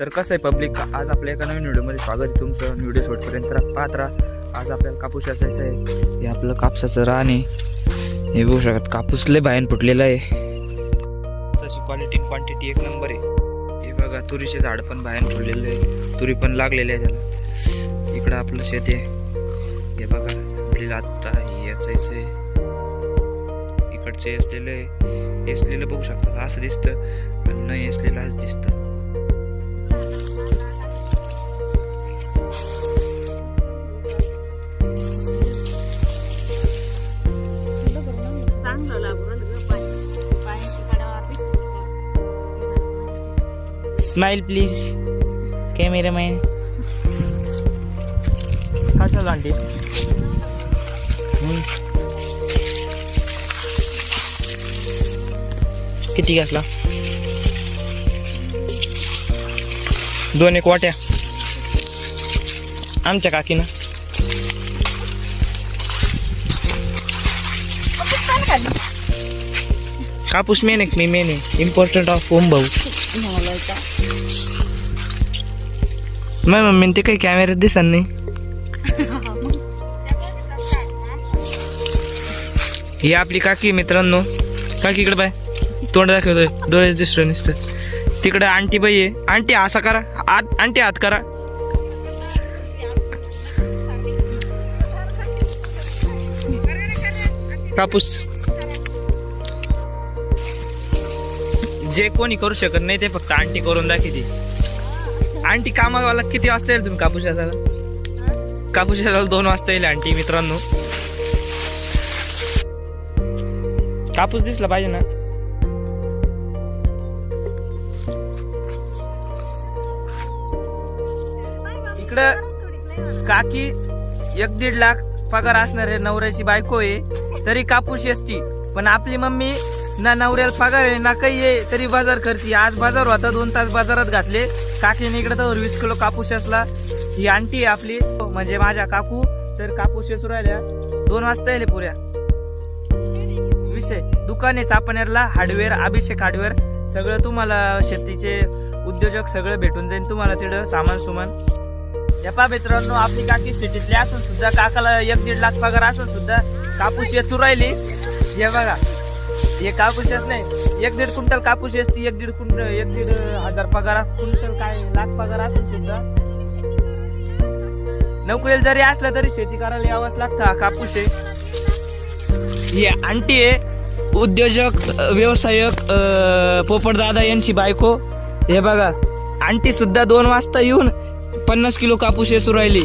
तर कसं आहे पब्लिक आज आपल्या एका नवीन व्हिडिओमध्ये स्वागत आहे तुमचं. व्हिडिओ शॉर्टपर्यंत पाहत राहा. आज आपल्याला कापूस असायचं आहे. हे आपलं कापसाचं राणे आहे. हे बघू शकत कापूस लय बाहेर फुटलेलं आहे. तशी क्वालिटी क्वांटिटी एक नंबर आहे. हे बघा तुरीचे झाड पण बाहेर फुटलेलं आहे. तुरी पण लागलेले आहे त्याला. इकडं आपलं शेत आहे. हे बघा आपल्याला आत्ता याचायचं. आहे इकडचे असलेलं असलेलं बघू शकतात असं दिसतं. पण नाही असलेलं असं दिसतं. स्माइल प्लीज कॅमेरामॅन काय चालू आंटी किती घासला दोन एक वाट्या. आमच्या काकीनं. कापूस मेन आहे मी मेन आहे? इम्पॉर्टंट ऑफ ओम भाऊ नाही मम्मी ते काही कॅमेऱ्यात दिसत नाही. ही आपली काकी मित्रांनो. काकी इकडे बाय. तोंड दाखवतोय. डोळे दिसतो नुसतं. तिकडे आंटी बाई आहे. आंटी असा करा. आत आंटी आत करा. कापूस. जे कोणी करू शकत नाही ते फक्त आंटी करून दाखवते. आंटी कामावाला किती वाजता येईल तुम्ही कापूस यासाला कापूस यासाला दोन वाजता येईल आंटी मित्रांनो. कापूस दिसला पाहिजे ना? इकडं काकी एक दीड लाख पगार असणारे नवऱ्याची बायको आहे तरी कापूस असती पण आपली मम्मी ना नवऱ्याला पगार आहे ना काही आहे तरी बाजार करते. आज बाजार होता दोन तास बाजारात घातले. काकीने इकडे तर वीस किलो कापूस असला. ही आंटी आहे आपली. म्हणजे माझ्या काकू तर कापूस वेचू राहिल्या. दोन वाजता येले पुऱ्या. विषय. दुकान आहे चापनेरला हार्डवेअर अभिषेक हार्डवेअर. सगळं तुम्हाला शेतीचे उद्योजक सगळं भेटून जाईल तुम्हाला तिथं सामान सुमान. या मित्रांनो आपली काकी सिटीतली असून सुद्धा काकाला एक दीड लाख पगार असून सुद्धा कापूस येचू राहिली. हे बघा. हे कापूस येत नाही. एक दीड क्विंटल कापूस येते एक दीड क्विंटल एक दीड हजार पगार क्विंटल काय लाख पगार असून सुद्धा. नोकरीला जरी असलं तरी शेती करायला यावंच लागतं हा कापूस आहे. ही आंटी आहे उद्योजक व्यवसायक पोपट दादा यांची बायको. हे बघा आंटी सुद्धा दोन वाजता येऊन पन्नास किलो कापूस येसू राहिली.